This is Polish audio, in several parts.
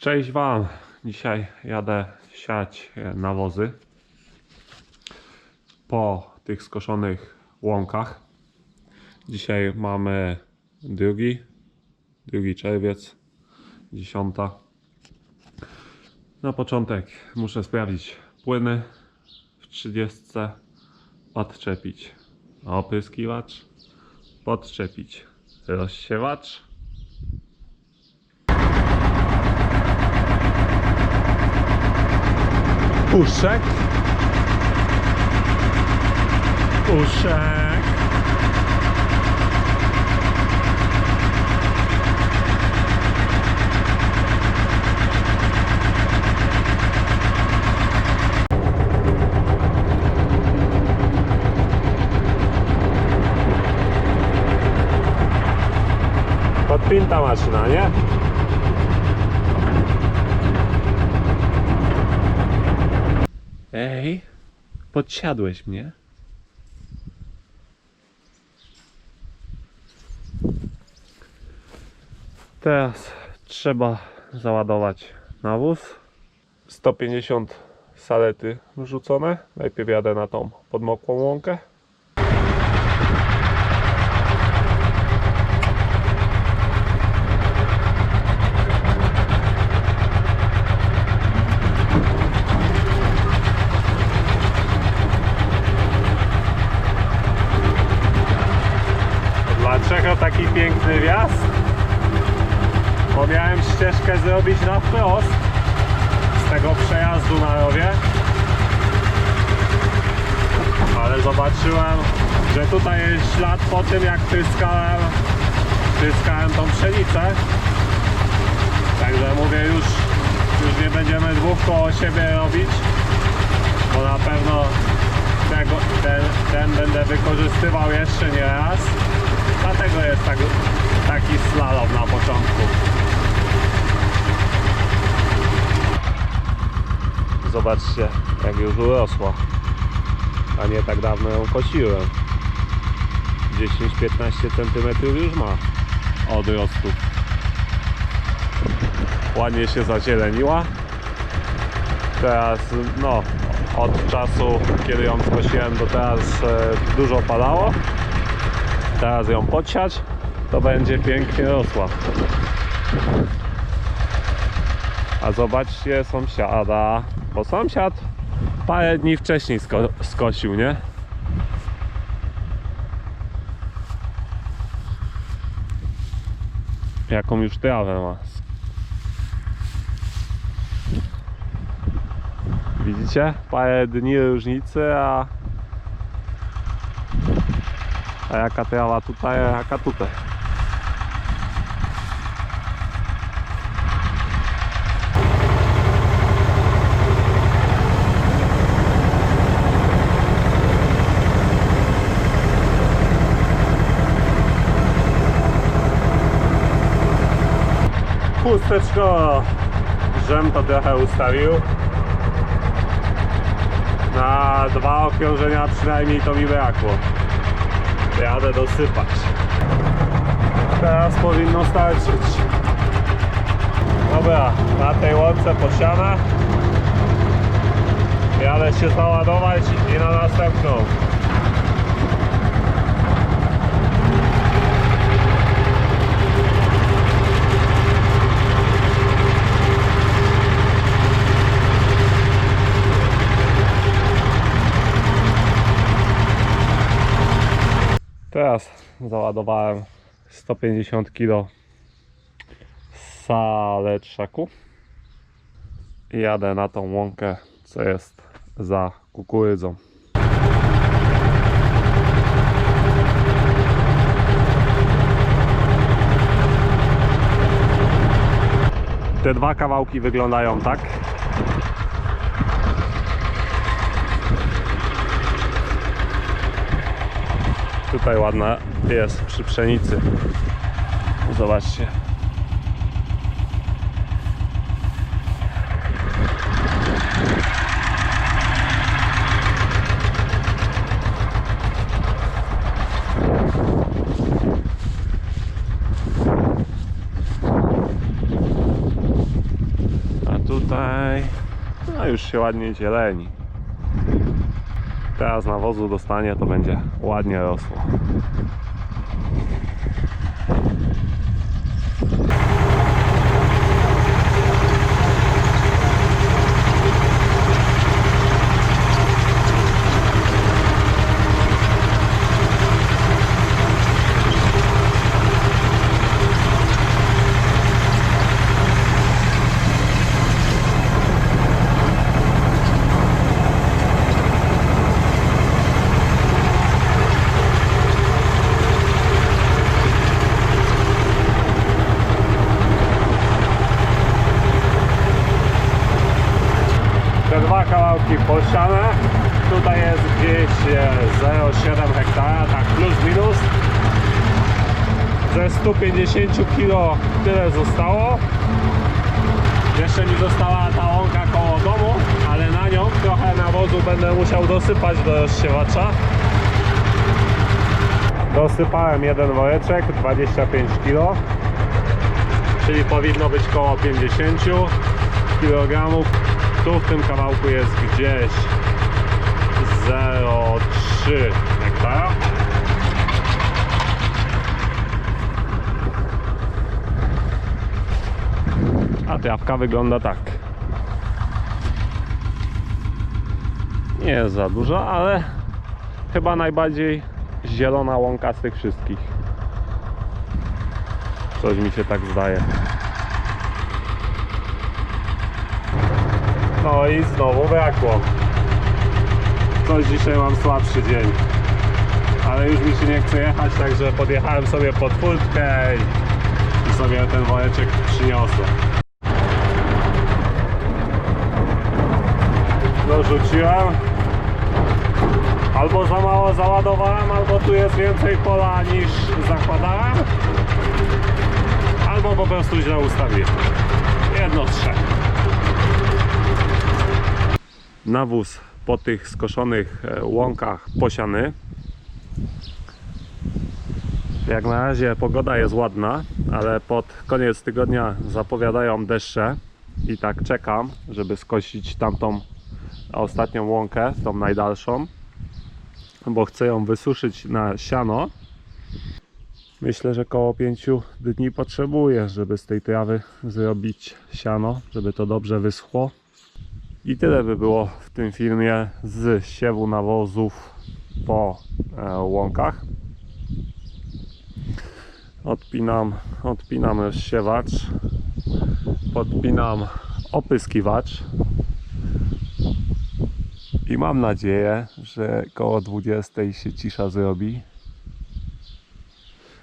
Cześć Wam! Dzisiaj jadę siać e, nawozy po tych skoszonych łąkach. Dzisiaj mamy drugi, drugi czerwiec, dziesiąta. Na początek muszę sprawdzić płyny w 30, odczepić opryskiwacz, podczepić rozsiewacz. Uszek. Uszek. Podpinta maszyna, nie? Ej, podsiadłeś mnie. Teraz trzeba załadować nawóz. 150 salety wrzucone. Najpierw jadę na tą podmokłą łąkę. Dlaczego taki piękny wjazd? Bo miałem ścieżkę zrobić na wprost z tego przejazdu na rowie. Ale zobaczyłem, że tutaj jest ślad po tym jak tryskałem, tryskałem tą pszenicę. Także mówię już, już nie będziemy dwóch koło siebie robić, bo na pewno tego, ten, ten będę wykorzystywał jeszcze nie raz. Dlatego jest tak, taki slalom na początku. Zobaczcie, jak już urosła. A nie tak dawno ją kosiłem. 10-15 cm już ma odrostu. Ładnie się zazieleniła. Teraz, no, od czasu, kiedy ją skosiłem, do teraz e, dużo padało teraz ją podsiać, to będzie pięknie rosła. A zobaczcie sąsiada, bo sąsiad parę dni wcześniej sko skosił, nie? Jaką już trawę ma. Widzicie? Parę dni różnicy, a a jaka trawa tutaj, a jaka tutaj. Chusteczko żem to trochę ustawił. Na dwa okrążenia przynajmniej to mi brakło. Jadę dosypać. Teraz powinno starczyć. Dobra, na tej łące posiana. Jadę się załadować i na następną. Teraz załadowałem 150 kg saletrzaku i jadę na tą łąkę, co jest za kukurydzą. Te dwa kawałki wyglądają tak. Tutaj ładna jest przy pszenicy. Zobaczcie. tutaj no już się ładnie zieleni. Teraz nawozu dostanie, to będzie ładnie rosło. Te dwa kawałki posiane. Tutaj jest gdzieś e, 0,7 hektara, tak plus minus. Ze 150 kg tyle zostało. Jeszcze mi została ta łąka koło domu, ale na nią trochę nawozu będę musiał dosypać do rozsiewacza. Dosypałem jeden woreczek, 25 kg, czyli powinno być koło 50 kg. Tu w tym kawałku jest gdzieś 0,3 hektara. A trawka wygląda tak. Nie jest za dużo, ale chyba najbardziej zielona łąka z tych wszystkich. Coś mi się tak zdaje. No i znowu brakło. Coś dzisiaj mam słabszy dzień. Ale już mi się nie chce jechać, także podjechałem sobie pod furtkę i, sobie ten woreczek przyniosłem. Dorzuciłem. Albo za mało załadowałem, albo tu jest więcej pola niż zakładałem. Albo po prostu źle ustawiłem. Jedno trzech. Nawóz po tych skoszonych e, łąkach posiany. Jak na razie pogoda jest ładna, ale pod koniec tygodnia zapowiadają deszcze i tak czekam, żeby skosić tamtą ostatnią łąkę, tą najdalszą, bo chcę ją wysuszyć na siano. Myślę, że około 5 dni potrzebuję, żeby z tej trawy zrobić siano, żeby to dobrze wyschło. I tyle by było w tym filmie z siewu nawozów po e, łąkach. Odpinam, odpinam rozsiewacz, podpinam opyskiwacz. I mam nadzieję, że koło 20 się cisza zrobi.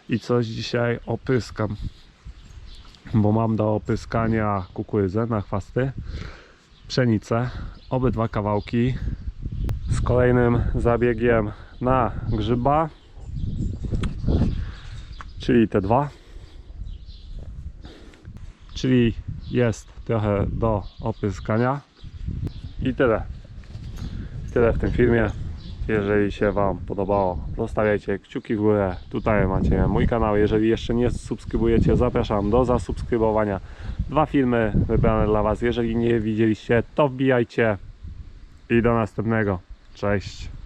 I coś dzisiaj opyskam, bo mam do opyskania kukurydzę na chwasty pszenicę, obydwa kawałki z kolejnym zabiegiem na grzyba, czyli te dwa. Czyli jest trochę do opyskania i tyle. Tyle w tym filmie. Jeżeli się Wam podobało, zostawiajcie kciuki w górę. Tutaj macie mój kanał. Jeżeli jeszcze nie subskrybujecie, zapraszam do zasubskrybowania. Dwa filmy wybrane dla Was. Jeżeli nie widzieliście, to wbijajcie. I do następnego. Cześć.